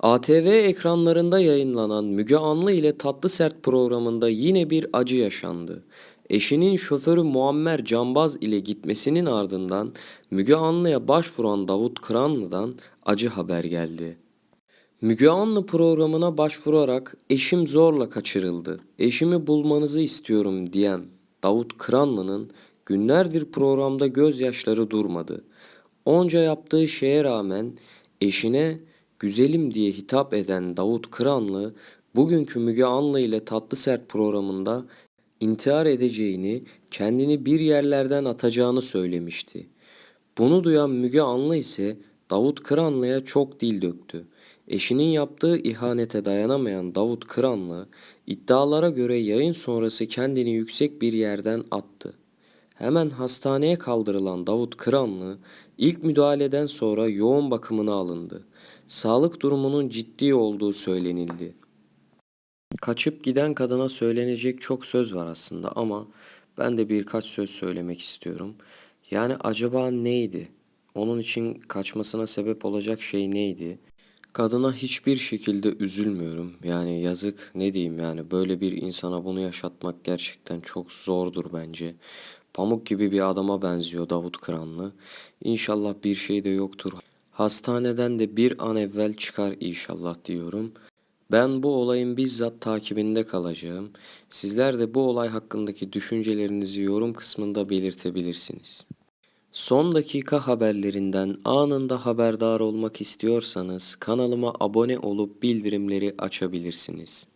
ATV ekranlarında yayınlanan Müge Anlı ile Tatlı Sert programında yine bir acı yaşandı. Eşinin şoförü Muammer Canbaz ile gitmesinin ardından Müge Anlı'ya başvuran Davut Kıranlı'dan acı haber geldi. Müge Anlı programına başvurarak eşim zorla kaçırıldı. Eşimi bulmanızı istiyorum diyen Davut Kıranlı'nın günlerdir programda gözyaşları durmadı. Onca yaptığı şeye rağmen eşine güzelim diye hitap eden Davut Kıranlı bugünkü Müge Anlı ile Tatlı Sert programında intihar edeceğini, kendini bir yerlerden atacağını söylemişti. Bunu duyan Müge Anlı ise Davut Kıranlı'ya çok dil döktü. Eşinin yaptığı ihanete dayanamayan Davut Kıranlı iddialara göre yayın sonrası kendini yüksek bir yerden attı. Hemen hastaneye kaldırılan Davut Kıranlı ilk müdahaleden sonra yoğun bakımına alındı. Sağlık durumunun ciddi olduğu söylenildi. Kaçıp giden kadına söylenecek çok söz var aslında ama ben de birkaç söz söylemek istiyorum. Yani acaba neydi? Onun için kaçmasına sebep olacak şey neydi? Kadına hiçbir şekilde üzülmüyorum. Yani yazık ne diyeyim yani böyle bir insana bunu yaşatmak gerçekten çok zordur bence. Pamuk gibi bir adama benziyor Davut Kıranlı. İnşallah bir şey de yoktur. Hastaneden de bir an evvel çıkar inşallah diyorum. Ben bu olayın bizzat takibinde kalacağım. Sizler de bu olay hakkındaki düşüncelerinizi yorum kısmında belirtebilirsiniz. Son dakika haberlerinden anında haberdar olmak istiyorsanız kanalıma abone olup bildirimleri açabilirsiniz.